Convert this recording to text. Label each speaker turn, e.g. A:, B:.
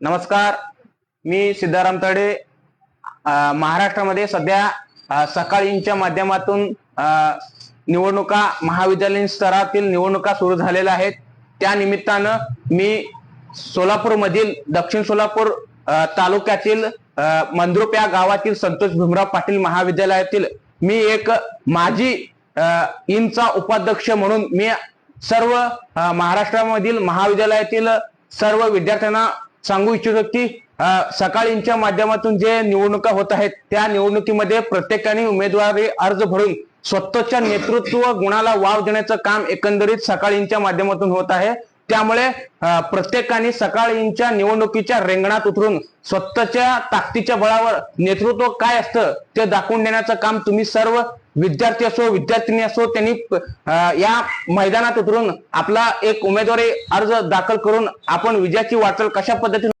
A: नमस्कार. मी सिद्धाराम तडे महाराष्ट्रामध्ये सध्या सकाळींच्या माध्यमातून निवडणुका महाविद्यालयीन स्तरातील निवडणुका सुरू झालेल्या आहेत. त्या निमित्तानं मी सोलापूरमधील दक्षिण सोलापूर तालुक्यातील मंद्रुप या गावातील संतोष भीमराव पाटील महाविद्यालयातील मी एक माजी इनचा इंचा उपाध्यक्ष म्हणून मी सर्व महाराष्ट्रामधील महाविद्यालयातील सर्व विद्यार्थ्यांना सांगू इच्छितो की सकाळींच्या माध्यमातून जे निवडणुका होत आहेत त्या निवडणुकीमध्ये प्रत्येकाने उमेदवारी अर्ज भरून स्वतःच्या नेतृत्व गुणाला वाव देण्याचं काम एकंदरीत सकाळींच्या माध्यमातून होत आहे. त्यामुळे प्रत्येकाने सकाळींच्या निवडणुकीच्या रेंगणात उतरून स्वतःच्या ताकदीच्या बळावर नेतृत्व काय असतं ते दाखवून देण्याचं काम तुम्ही सर्व विद्यार्थी असो विद्यार्थिनी असो त्यांनी या मैदानात उतरून आपला एक उमेदवारी अर्ज दाखल करून आपण विजयाची वाटचाल कशा पद्धतीने